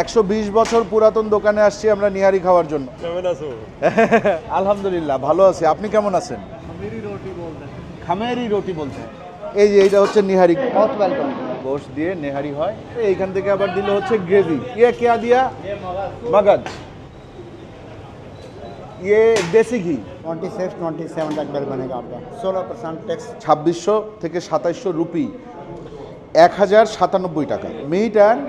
একশো বিশ বছর পুরাতন দোকানে আসছি আমরা নিহারি খাওয়ার জন্য কেমন আছো আলহামদুলিল্লাহ ভালো আছি আপনি কেমন আছেন मेरी रोटी बोलते हैं খামেরি রুটি বলতে এই যে এইটা হচ্ছে নিহারি बहुत वेलकम গোশ দিয়ে নেহারি হয় তো এইখান থেকে আবার দিলে হচ্ছে গ্রেভি ইয়ে কেয়া দিয়া মগজ ইয়ে দেশি ঘি ट्वेंटी सिक्स ट्वेंटी सेवन तक बिल बनेगा आपका सोलह परसेंट टैक्स ছাব্বিশশো থেকে সাতাইশশো রুপি এক হাজার সাতানব্বই টাকা মিট অ্যান্ড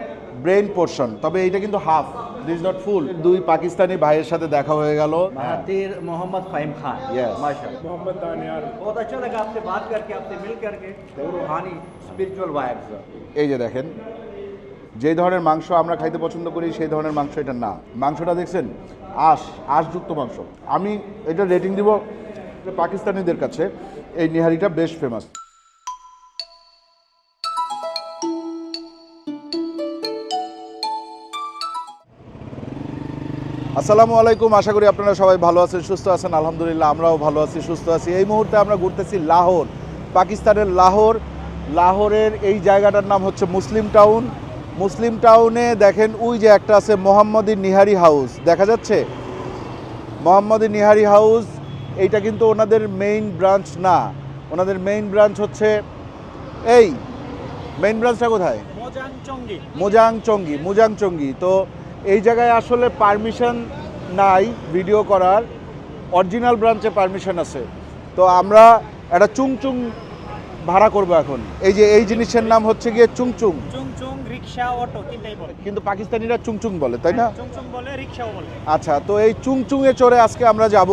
ব্রেন পোর্শন তবে এইটা কিন্তু হাফ দিস নট ফুল দুই পাকিস্তানি ভাইয়ের সাথে দেখা হয়ে গেল महातीर मोहम्मद फ़हीम खान Yes. माशाल्लाह মোহাম্মদ দানিয়ার बहुत अच्छा लगा आपसे बात करके आपसे मिल करके वो रूहानी स्पिरिचुअल वाइब्स এই যে দেখেন যেই ধরনের মাংস আমরা খাইতে পছন্দ করি সেই ধরনের মাংস এটা না মাংসটা দেখছেন আঁশ আঁশযুক্ত মাংস আমি এটা রেটিং দিব পাকিস্তানিদের কাছে এই নিহারিটা বেশ ফেমাস আসসালামু আলাইকুম আশা করি আপনারা সবাই ভালো আছেন সুস্থ আছেন। আলহামদুলিল্লাহ আমরাও ভালো আছি সুস্থ আছি। এই মুহূর্তে আমরা ঘুরতেছি লাহোর পাকিস্তানের লাহোর। লাহোরের এই জায়গাটার নাম হচ্ছে মুসলিম টাউন। মুসলিম টাউনে দেখেন ওই যে একটা আছে মোহাম্মদী নিহারি হাউস। দেখা যাচ্ছে? মোহাম্মদী নিহারি হাউস এইটা কিন্তু ওনাদের মেইন ব্রাঞ্চ না। ওনাদের মেইন ব্রাঞ্চ হচ্ছে এই মেইন ব্রাঞ্চটা কোথায়? মোজাং চঙ্গি মোজাং চঙ্গি তো এই জায়গায় আসলে পারমিশন নাই ভিডিও করার অরিজিনাল ব্রাঞ্চে পারমিশন আছে। তো আমরা একটা চুংচুং ভাড়া করব এখন। এই যে এই জিনিসের নাম হচ্ছে গিয়ে চুংচুং। কিন্তু পাকিস্তানিরা চুংচুং বলে তাই না? বলে আচ্ছা তো এই চুংচুংয়ে চড়ে আজকে আমরা যাব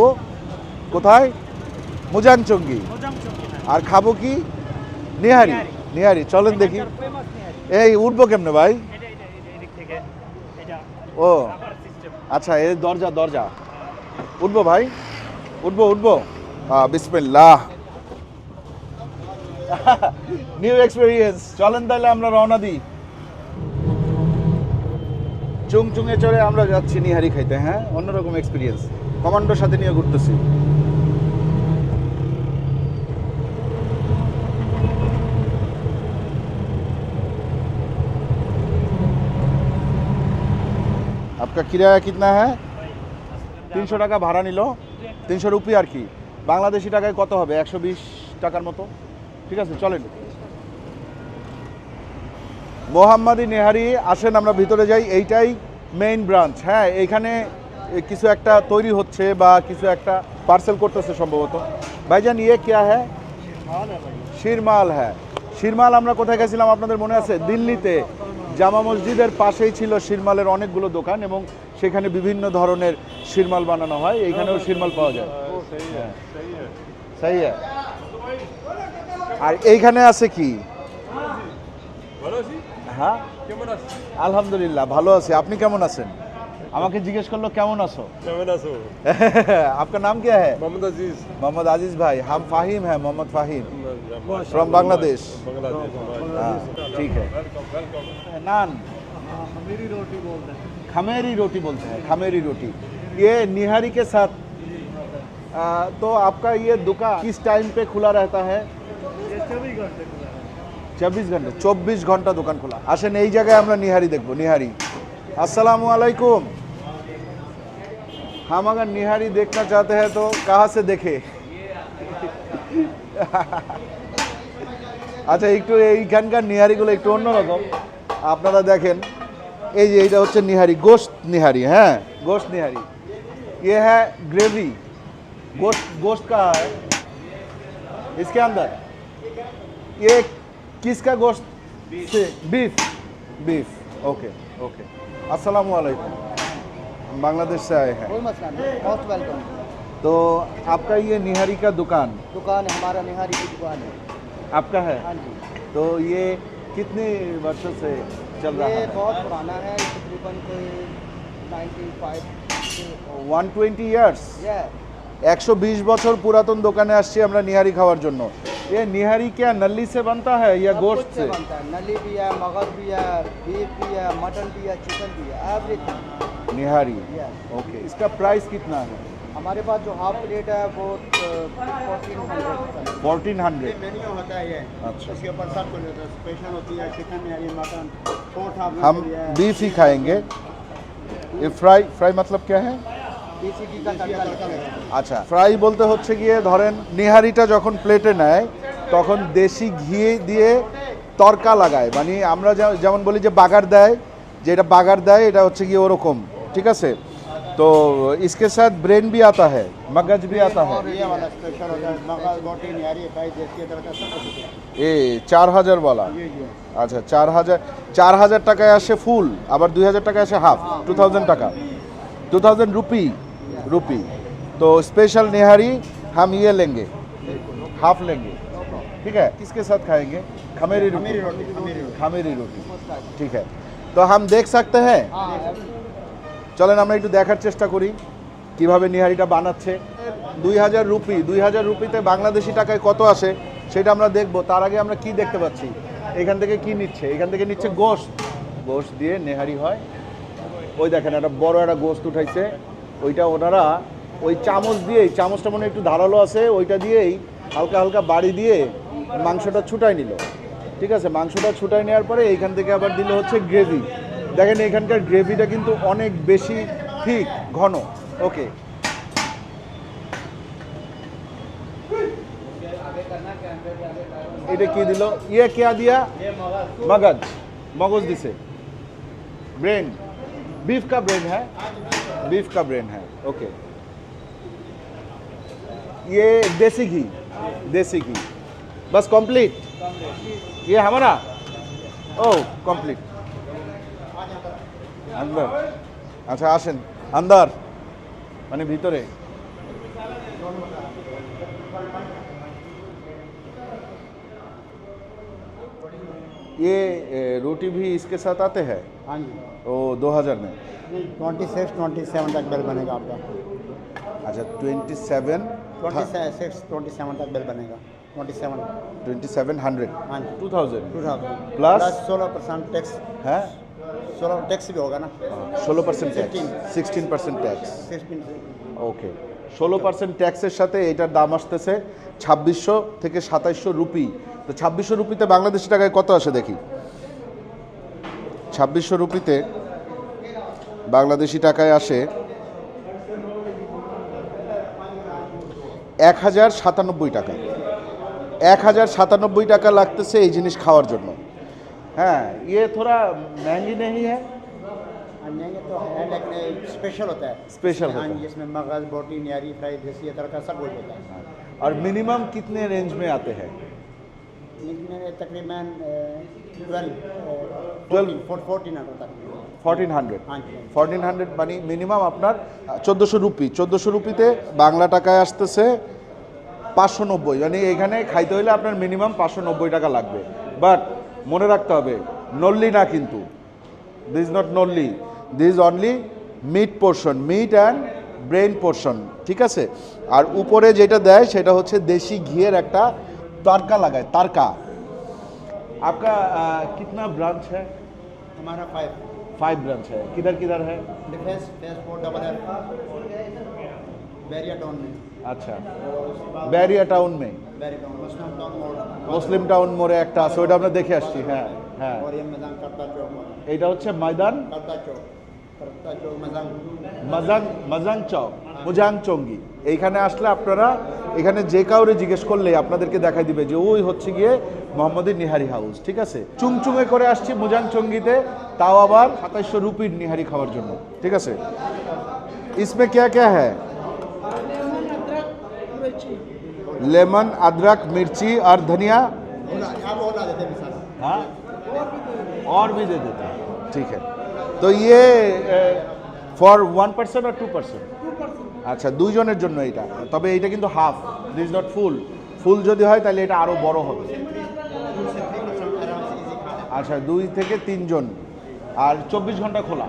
কোথায়? মুজাং চঙ্গি আর খাব কি? নিহারি। নিহারি। চলেন দেখি। এই উঠবো কেমনে ভাই এটা এটা এটা এদিক থেকে এটা ও। আচ্ছা এই দরজা দরজা। উঠবো ভাই? উঠবো উঠবো। বিসমিল্লাহ। নিউ এক্সপিরিয়েন্স চলেন তাহলে আমরা রওনা দিই। চুং চুঙে চড়ে আমরা যাচ্ছি নিহারি খাইতে হ্যাঁ? অন্যরকম এক্সপিরিয়েন্স কমান্ডোর সাথে নিয়ে ঘুরতেছি। किराया कितना है তিনশো টাকা ভাড়া নিল তিনশো রুপি আর কি বাংলাদেশি টাকায় কত হবে একশো বিশ টাকার মতো ঠিক আছে চলেন মোহাম্মদী নেহারি আসেন আমরা ভিতরে যাই এইটাই মেইন ব্রাঞ্চ হ্যাঁ এইখানে এ, কিছু একটা তৈরি হচ্ছে বা কিছু একটা পার্সেল করতেছে সম্ভবত ভাইজান ইয়ে কেয়া হ্যাঁ শিরমাল হ্যাঁ শিরমাল আমরা কোথায় গেছিলাম আপনাদের মনে আছে দিল্লিতে জামা মসজিদের পাশেই ছিল শিরমালের অনেকগুলো দোকান এবং সেখানে বিভিন্ন ধরনের শিরমাল বানানো হয়। এইখানেও শিরমাল পাওয়া যায়। আর এইখানে আছে কি? হ্যাঁ? আলহামদুলিল্লাহ ভালো আছি। আপনি কেমন আছেন? আমাকে জিজ্ঞেস করলো কেমন আছো কেমন আছো आपका नाम क्या है মোহাম্মদ আজিজ मोहम्मद आजिज भाई हम फाहिम हैं मोहम्मद फाहिम फ्रॉम बांग्लादेश বাংলাদেশ हाँ ठीक है ওয়েলকাম ওয়েলকাম नान मेरी रोटी बोलते हैं खमेरी रोटी बोलते हैं खमेरी रोटी ये निहारी के साथ आ, तो आपका ये दुकान किस टाइम पे खुला रहता है ये चौबीस घंटे खुला है চব্বিশ ঘন্টা চব্বিশ ঘন্টা দোকান খোলা আসেন এই জায়গায় আমরা নিহারি দেখবো নিহারি আসসালামু अलैकुम हम अगर निहारी देखना चाहते हैं तो कहाँ से देखे আচ্ছা একটু এইখানকার নিহারিগুলো একটু অন্যরকম আপনারা দেখেন এই যে এইটা হচ্ছে নিহারি গোশত নিহারি হ্যাঁ গোশত নিহারি ये है ग्रेवी गोश्त गोश्त का है इसके अंदर ये किसका गोश्त से बीफ बीफ ओके ओके अस्सलाम वालेकुम हम बांग्लादेश से आए हैं कोई मसला नहीं बहुत वेलकम तो आपका ये निहारी का दुकान दुकान है हमारा निहारी की दुकान है आपका है हाँ जी तो ये कितने वर्षों से चल रहा ये है बहुत पुराना है तकरीबन कोई ninety five one twenty years ये একশো বিশ বছর পুরাতন দোকানে আসছি আমরা নিহারি খাওয়ার জন্য ये निहारी क्या नली से बनता है या सब गोश्त कुछ से बनता है नली भी है मगज भी है बीफ भी है मटन भी है चिकन भी है एवरीथिंग निहारी Yes. ओके इसका प्राइस कितना है हमारे पास जो हाफ प्लेट है वो fourteen hundred fourteen hundred menu होता है ये अच्छा। उसके ऊपर सब कुछ होता है स्पेशल होती है चिकन यानी मटन फोर्ट हाफ हम बीफ ही खाएंगे ये फ्राई फ्राई मतलब क्या है देसी घी का तड़का लगता है আচ্ছা ফ্রাই বলতে হচ্ছে গিয়ে ধরেন নিহারিটা যখন প্লেটে নেয় তখন দেশি ঘি দিয়ে তরকা লাগায় মানে আমরা যে- যেমন বলি যে বাগার দেয় যে এটা বাগার দেয় এটা হচ্ছে গিয়ে ওরকম ठीक है तो इसके साथ ब्रेन भी आता है मगज भी आता है। ये चार हज़ार वाला। अच्छा चार हज़ार चार हज़ार टका আসে ফুল अब दो हज़ार টাকায় আসে हाफ़ टू थाउज़ेंड টাকা। Two thousand rupee rupee. तो स्पेशल निहारी हम ये लेंगे हाफ़ लेंगे। ठीक है किसके साथ खाएँगे? खमेरी रोटी। खमेरी रोटी। ठीक है। तो हम देख सकते हैं চলেন, আমরা একটু দেখার চেষ্টা করি কীভাবে নিহারিটা বানাচ্ছে। দুই হাজার রুপি, দুই হাজার রুপিতে বাংলাদেশি টাকায় কত আসে সেটা আমরা দেখব। তার আগে আমরা কি দেখতে পাচ্ছি? এখান থেকে কি নিচ্ছে? এখান থেকে নিচ্ছে গোশত। গোশত দিয়ে নেহারি হয়। ওই দেখেন, একটা বড় একটা গোশত উঠাইছে। ওইটা ওনারা ওই চামচ দিয়েই, চামচটা মনে একটু ধারালো আছে, ওইটা দিয়েই হালকা হালকা বাড়ি দিয়ে মাংসটা ছুটাই নিল। ঠিক আছে, মাংসটা ছুটাই নেওয়ার পরে এইখান থেকে আবার দিল হচ্ছে গ্রেভি। দেখেন এখানকার গ্রেভিটা কিন্তু অনেক বেশি ঠিক ঘন ওকে এটা কি দিল ইয়ে কে দিয়া মগজ মগজ দিছে ब्रेन बीफ का ब्रेन है बीफ का ब्रेन है ओके ये देसी घी देसी घी बस कंप्लीट ये हमारा ओ कंप्लीट अंदर আচ্ছা আসেন আন্দার মানে ভিতরে ये ए, रोटी भी इसके साथ आते हैं हाँ जी ओ 2000 में ट्वेंटी सिक्स ट्वेंटी सेवन तक बिल बनेगा आपका अच्छा twenty seven twenty six twenty seven तक बिल बनेगा twenty seven twenty seven hundred हाँ जी two thousand two thousand Plus? सोलह परसेंट टैक्स है सोलह टैक्स भी होगा ना ষোলো percent tax 16 sixteen percent tax sixteen okay ষোলো পার্সেন্ট ট্যাক্সের সাথে এটার দাম আসতেছে ছাব্বিশশো থেকে সাতাইশশো রুপি তো ছাব্বিশশো রুপিতে বাংলাদেশি টাকায় কত আসে দেখি ছাব্বিশশো রুপিতে বাংলাদেশি টাকায় আসে এক হাজার সাতানব্বই টাকা এক হাজার সাতানব্বই টাকা লাগতেছে এই জিনিস খাওয়ার জন্য হ্যাঁ ইয়ে থোড়া महंगी नहीं है अन्य तो है लेकिन स्पेशल होता है Special हाँ होता है। जी इसमें मगज बोटी न्यारी फ्राई देसी तड़का सब कुछ होता है और मिनिमम कितने रेंज में आते हैं इसमें तकरीबन ट्वेल्व 12 फोर्टीन तक ফোরটিন হান্ড্রেড हाँ जी ফোরটিন হান্ড্রেড মানে মিনিমাম আপনার চোদ্দোশো রুপি চোদ্দোশো রুপিতে বাংলা টাকায় আসতেছে পাঁচশো নব্বই মানে এখানে খাইতে হলে আপনার মিনিমাম পাঁচশো নব্বই টাকা লাগবে বাট মনে রাখতে হবে নল্লি না কিন্তু this not nalli this only meat portion meat and brain portion ঠিক আছে আর উপরে যেটা দেয় সেটা হচ্ছে দেশি ঘিয়ের একটা তারকা লাগায় তারকা आपका कितना ब्रांच है हमारा फाइव फाइव ब्रांच है किधर किधर है defence phase four double L Bahria town में আচ্ছা। ব্যারিয়া টাউন মে। মুসলিম টাউন মোড়ে একটা আছে, ওইটা আমরা দেখে আসছি হ্যাঁ হ্যাঁ। এটা হচ্ছে ময়দান? মজাং, মাজাং চক, মুজাং চঙ্গি। এইখানে আসলে আপনারা, এখানে যে কাউরে জিজ্ঞেস করলে আপনাদেরকে দেখাই দিবে যে ওই হচ্ছে গিয়ে মোহাম্মদের নিহারি হাউস, ঠিক আছে? চুংচুঙে করে আসছি মুজাং চঙ্গিতে, তাও আবার সাতাইশশো রুপির নিহারি খাওয়ার জন্য, ঠিক আছে? ইসমে ক্যা ক্যা হ্যাঁ लेमन अदरक मिर्ची और धनिया आप और ला देते हैं मिसाल हाँ और भी दे देते हैं ठीक है তো ইয়ে ফর ওয়ান পার্সেন্ট আর টু পার্সেন্ট আচ্ছা দুইজনের জন্য এটা তবে এটা কিন্তু half this not full full যদি হয় তাহলে এটা আরও বড় হবে আচ্ছা দুই থেকে তিনজন আর চব্বিশ ঘন্টা খোলা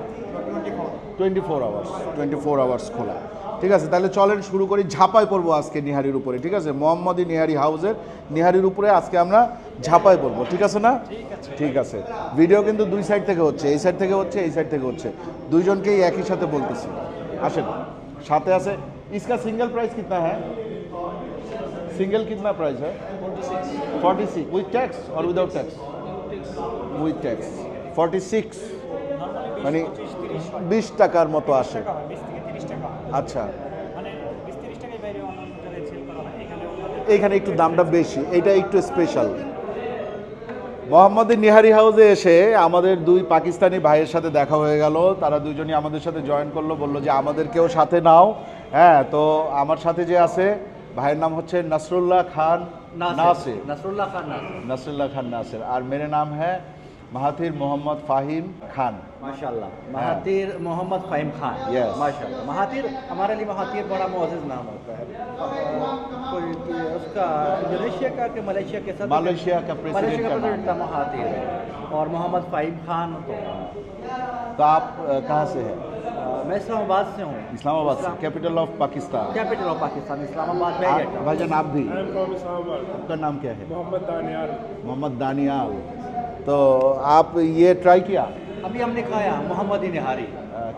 twenty four hours twenty four hours খোলা ঠিক আছে তাহলে চলেন শুরু করি ঝাপাই পড়বো আজকে নিহারির উপরে ঠিক আছে মোহাম্মদী নিহারি হাউসের নিহারির উপরে আজকে আমরা ঝাপাই পড়বো ঠিক আছে না ঠিক আছে ভিডিও কিন্তু দুই সাইড থেকে হচ্ছে এই সাইড থেকে হচ্ছে এই সাইড থেকে হচ্ছে দুইজনকেই একই সাথে বলতেছি আসেন সাথে আছে इसका सिंगल प्राइस कितना है सिंगल कितना प्राइस है फोर्टी सिक्स विथ टैक्स और without tax with tax forty six মানে বিশ টাকার মতো আসে আচ্ছা। এখানে একটু দামটা বেশি এটা একটু স্পেশাল মোহাম্মদের নিহারি হাউসে এসে আমাদের দুই পাকিস্তানি ভাইয়ের সাথে দেখা হয়ে গেল। তারা দুজনই আমাদের সাথে জয়েন করল বলল যে আমাদেরকেও সাথে নাও। হ্যাঁ তো আমার সাথে যে আছে ভাইয়ের নাম হচ্ছে নসরুল্লাহ খান নাসের। নাসরুল্লাহ খান নাসের। নসরুল্লাহ খান নাসের। আর মেরে নাম হ্যাঁ महाथिर मोहम्मद फाहिम खान माशाल्लाह। Mahathir Mohammad Faheem Khan Yes. माशाल्लाह। महातीर हमारे लिए महातीर बड़ा मुअज़्ज़ज़ नाम होता है। कोई उसका इंडोनेशिया का कि मलेशिया के साथ? मलेशिया का president मलेशिया का का नाम प्रेसिडेंट था महातीर और मोहम्मद फ़हीम खान तो। तो आप अ, कहाँ से हैं? अ, मैं इस्लामाबाद से हूँ। इस्लामाबाद से। Capital of Pakistan capital of Pakistan Islamabad में आप- ही। भाईजान आप भी। आपका नाम क्या है? मोहम्मद दानियाल। मोहम्मद दानियाल। तो आप ये ट्राई किया? अभी हमने खाया मोहम्मदी निहारी।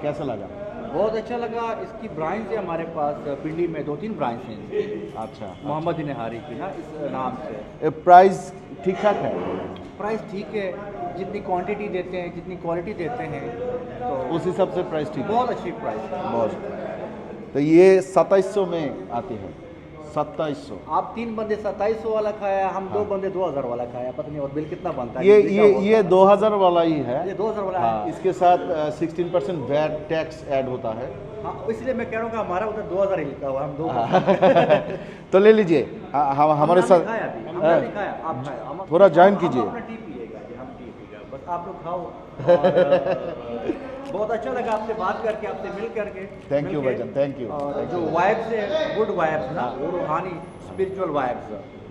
कैसा लगा? बहुत अच्छा लगा। इसकी ब्रांच है हमारे पास पिंडी में दो तीन ब्रांच हैं अच्छा मोहम्मद निहारी की ना इस नाम से। प्राइस ठीक ठाक है? प्राइस ठीक है। जितनी क्वांटिटी देते हैं जितनी क्वालिटी देते हैं तो उस हिसाब से प्राइस ठीक है। बहुत अच्छी प्राइस बहुत। तो ये सत्ताईस सौ में आती है। सत्ताईस सौ। आप तीन बंदे सत्ताईस सौ वाला खाया हम दो बंदे दो हज़ार वाला खाया पता नहीं और बिल कितना बनता है हाँ। ये ये ये दो हज़ार वाला ही है। ये दो हज़ार वाला हाँ। है इसके साथ sixteen percent VAT tax add होता है। हाँ इसलिए मैं कह रहा हूँ हमारा उधर दो हज़ार ही लिखा हुआ हम दो तो ले लीजिए हाँ, हम हमारे साथ हाँ। थोड़ा ज्वाइन कीजिए। आप लोग खाओ। बहुत अच्छा लगा आपसे बात करके आपसे मिल करके। थैंक यू भाई थैंक यू जो वाइब्स है गुड वाइब्स ना वो रूहानी स्पिरिचुअल वाइब्स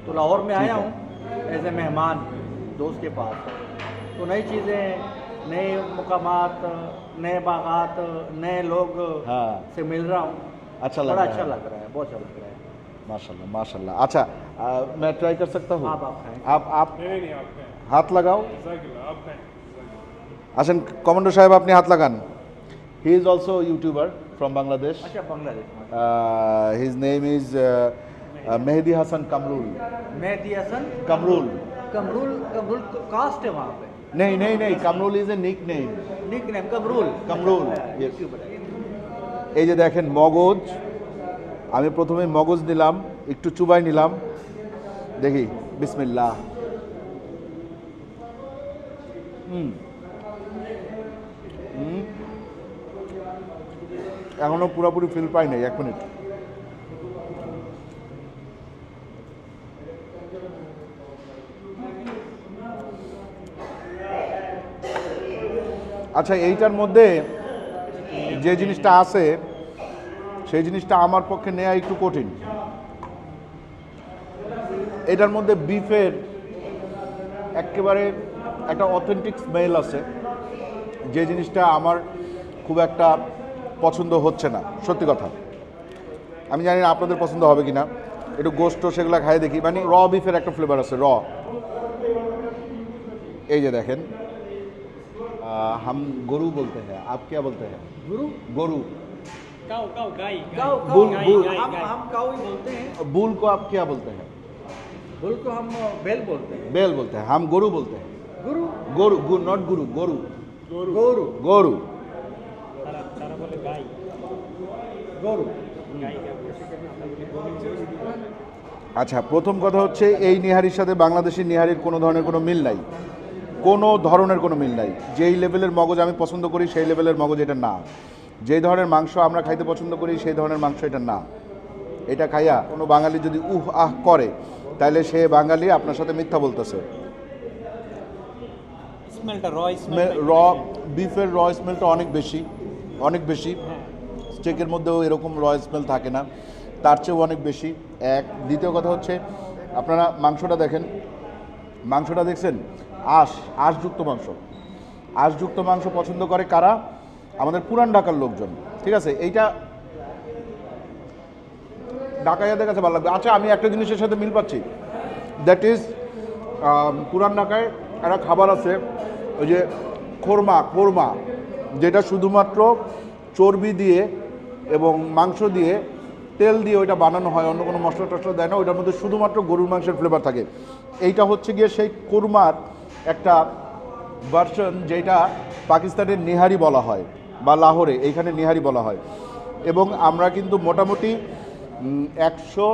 तो लाहौर में आया हूँ। एज ए मेहमान दोस्त के पास। तो नई चीज़ें नए मकाम नए बागात नए लोग हाँ। से मिल रहा हूँ। अच्छा लग अच्छा लग रहा है बहुत अच्छा लग रहा है। माशाल्लाह माशाल्लाह। अच्छा आ, मैं ट्राई कर सकता हूँ? आप आप आप, आप नहीं, आप हाथ लगाओ। आप আসেন কমান্ডো সাহেব আপনি হাত লাগান he is also YouTuber from Bangladesh अच्छा बांग्लादेश में his name is Mehedi Hasan Kamrul Mehdi Hasan Kamrul Kamrul Kamrul caste है वहाँ पे नहीं नहीं नहीं Kamrul is a nickname nickname Kamrul Kamrul yes. YouTuber है। এই যে দেখেন মগজ আমি প্রথমে মগজ নিলাম একটু চুবাই নিলাম দেখি বিসমিল্লাহ হুম হুম এখনও পুরোপুরি ফিল পাই নাই, এক মিনিট আচ্ছা এইটার মধ্যে যে জিনিসটা আছে, সেই জিনিসটা আমার পক্ষে নেওয়া একটু কঠিন। এটার মধ্যে বিফের একেবারে একটা অথেন্টিক স্মেল আছে। যে জিনিসটা আমার খুব একটা পছন্দ হচ্ছে না সত্যি কথা আমি জানি না আপনাদের পছন্দ হবে কি না একটু গোস্ত সেগুলো খাই দেখি মানে র বিফের একটা ফ্লেভার আছে র এই যে দেখেন আহ, হাম গরু বলতে হ্যাঁ আপ क्या বলতে হ্যাঁ गुरु গরু কাউ কাউ গাই काऊ बुल- काऊ बुल। हम हम काऊ ही बोलते हैं बुल को आप क्या बोलते हैं बुल को हम बेल बोलते हैं बेल बोलते हैं हम गोरू बोलते हैं गुरु गोरू गु नॉट गुरु गोरू गोरु গরু তারা তারা বলে গাই। গরু। আচ্ছা প্রথম কথা হচ্ছে এই নিহারির সাথে বাংলাদেশি নিহারির কোনো ধরনের কোনো মিল নাই। কোনো ধরনের কোনো মিল নাই। যেই লেভেলের মগজ আমি পছন্দ করি সেই লেভেলের মগজ এটা না। যেই ধরনের মাংস আমরা খাইতে পছন্দ করি সেই ধরনের মাংস এটা না। এটা খাইয়া কোনো বাঙালি যদি উহ আহ করে তাহলে সে বাঙালি আপনার সাথে মিথ্যা বলতেছে। স্মেলটা র বিফের র স্মেলটা অনেক বেশি। অনেক বেশি। স্টেকের মধ্যেও এরকম র স্মেল থাকে না। তার চেয়েও অনেক বেশি। এক। দ্বিতীয় কথা হচ্ছে, আপনারা মাংসটা দেখেন। মাংসটা দেখছেন? আঁশ, আঁশযুক্ত মাংস। আঁশযুক্ত মাংস পছন্দ করে কারা? আমাদের পুরান ঢাকার লোকজন। ঠিক আছে? এইটা ঢাকাইয়াদের কাছে ভালো লাগবে। আচ্ছা আমি একটা জিনিসের সাথে মিল পাচ্ছি। দ্যাট ইজ পুরান ঢাকায় একটা খাবার আছে, ওই যে খোরমা কোরমা যেটা শুধুমাত্র চর্বি দিয়ে এবং মাংস দিয়ে তেল দিয়ে ওইটা বানানো হয়, অন্য কোনো মশলা টশলা দেয় না, ওইটার মধ্যে শুধুমাত্র গরুর মাংসের ফ্লেভার থাকে। এইটা হচ্ছে গিয়ে সেই কোরমার একটা ভার্সন যেটা পাকিস্তানের নিহারি বলা হয়, বা লাহোরে, এইখানে নিহারি বলা হয়। এবং আমরা কিন্তু মোটামুটি একশো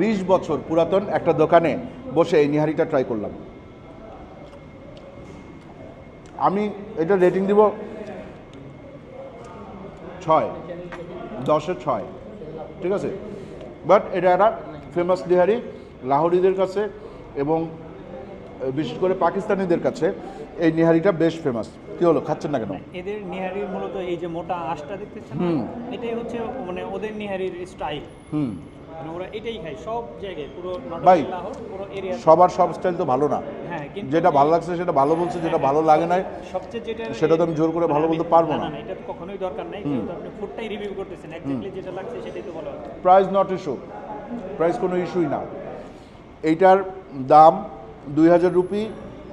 বিশ বছর পুরাতন একটা দোকানে বসে এই নিহারিটা ট্রাই করলাম। আমি এটা রেটিং দিব ছয় দশে ছয় ঠিক আছে? বাট এটা একটা ফেমাস নিহারি লাহোরিদের কাছে এবং বিশেষ করে পাকিস্তানিদের কাছে এই নিহারিটা বেশ ফেমাস কি হলো খাচ্ছেন না কেন? এদের নিহারির মূলত এই যে মোটা আঁশটা দেখতেছেন হুম। এটাই হচ্ছে মানে ওদের নিহারির স্টাইল হুম। মানে ওরা এটাই খায় সব জায়গায় পুরো ভাই, নটর লাহোর পুরো এরিয়া সবার সব স্টাইল তো ভালো না। যেটা ভালো লাগছে সেটা ভালো বলছে যেটা ভালো লাগে না সবচেয়ে যেটা সেটা তো আমি জোর করে ভালো বলতে পারব না। না। এটা তো কখনোই দরকার নাই যেহেতু আপনি ফুডটাই রিভিউ করতেছেন এক্স্যাক্টলি যেটা লাগছে সেটাই তো বলা প্রাইস নট ইস্যু প্রাইস কোনো ইস্যুই না। এইটার দাম দুই হাজার রুপি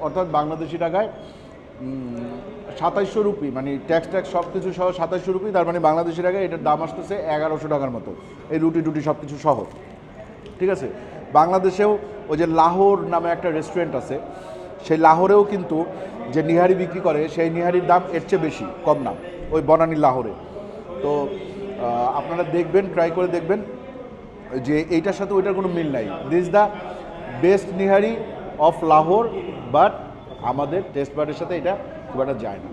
অর্থাৎ বাংলাদেশি টাকায় সাতাইশশো রুপি মানে ট্যাক্স ট্যাক্স সব কিছু সহ সাতাইশশো রুপি তার মানে বাংলাদেশি টাকায় এটার দাম আসতেছে এগারোশো টাকার মতো এই রুটি টুটি সব কিছু সহ। ঠিক আছে? বাংলাদেশেও ওই যে লাহোর নামে একটা রেস্টুরেন্ট আছে সেই লাহোরেও কিন্তু যে নিহারি বিক্রি করে, সেই নিহারির দাম এর চেয়ে বেশি, কম না, ওই বনানী লাহোরে। তো আপনারা দেখবেন ট্রাই করে দেখবেন, যে এইটার সাথে ওইটার কোনো মিল নাই। This the best nihari of Lahore but আমাদের টেস্ট বার্ডের সাথে এটা খুব একটা যায় না।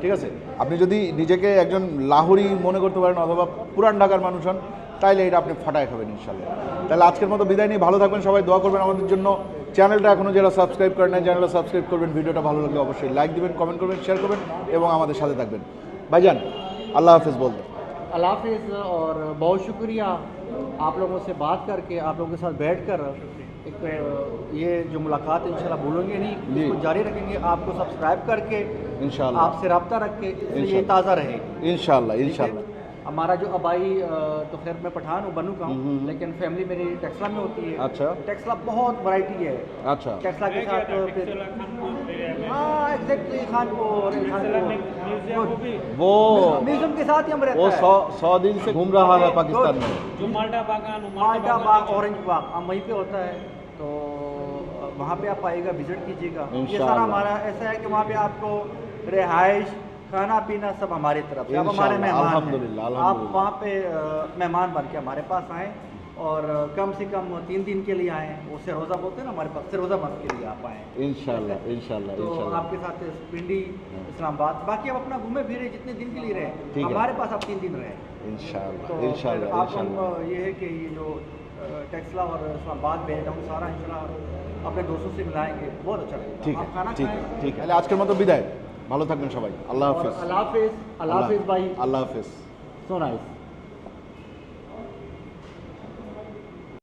ঠিক আছে? আপনি যদি নিজেকে একজন লাহোরি মনে করতে পারেন, অথবা পুরান ঢাকার মানুষ হন, তাইলে এটা আপনি ফাটায় খাবেন ইনশাল্লাহ। তাহলে আজকের মতো বিদায় নিয়ে ভালো থাকবেন, সবাই দোয়া করবেন আমাদের জন্য। চ্যানেলটা এখনও যারা সাবস্ক্রাইব করেন না চ্যানেলটা সাবস্ক্রাইব করবেন ভিডিওটা ভালো লাগলে অবশ্যই লাইক দিবেন কমেন্ট করবেন শেয়ার করবেন এবং আমাদের সাথে থাকবেন ভাইজান আল্লাহ হাফিজ বলবেন अल्लाह हाफिज़ और बहुत शुक्रिया आप लोगों से बात करके आप लोगों के साथ बैठ कर एक अ, ये जो मुलाकात इंशाल्लाह भूलेंगे नहीं जी। इसको जारी रखेंगे आपको सब्सक्राइब करके इंशाल्लाह। आपसे रब्ता रख के इसलिए ये इंशाल्लाह। ताज़ा रहेगी ইনশাল্লাহ ठीक है? ইনশাল্লাহ हमारा जो अबाई तो खैर मैं पठान हूँ बनू का हूँ हम्म, हम्म। लेकिन फैमिली मेरी टेक्सला में होती है। अच्छा। टेक्सला बहुत वैरायटी है। अच्छा। टेक्सला के साथ फिर हाँ एग्जैक्टली खानपुर वो म्यूज़ियम के साथ ही हम रहते सौ सौ दिन से घूम रहा है तो- पाकिस्तान में। जो माल्टा बागान माल्टा बाग ऑरेंज बाग हम वहीं पे होता है। तो वहाँ पे आप आइएगा विज़िट कीजिएगा। ये सारा हमारा ऐसा है कि वहाँ पे आपको रिहाइश खाना पीना सब हमारी तरफ़ से। हमारे मेहमान आप वहाँ पे मेहमान बन के हमारे पास आए और कम से कम तीन दिन के लिए आए। वो रोज़ा बोलते हैं ना हमारे पास रोज़ा बंद के लिए आप आए। इनशाला इनशाला तो आपके साथ पिंडी हाँ। इस्लामाबाद बाकी आप अपना घूमे फिरे जितने दिन के लिए रहे। हमारे पास आप तीन दिन रहे। इनशाला तो ये है कि ये जो टेक्सला और इस्लामाबाद में है हम सारा इंशाल्लाह अपने दोस्तों से मिलाएँगे। बहुत अच्छा लगेगा। ठीक है ठीक है आज के मतलब विदाई। ভালো থাকবেন সবাই। আল্লাহ হাফিজ। আল্লাহ হাফিজ। আল্লাহ হাফিজ ভাই। আল্লাহ হাফিজ। So nice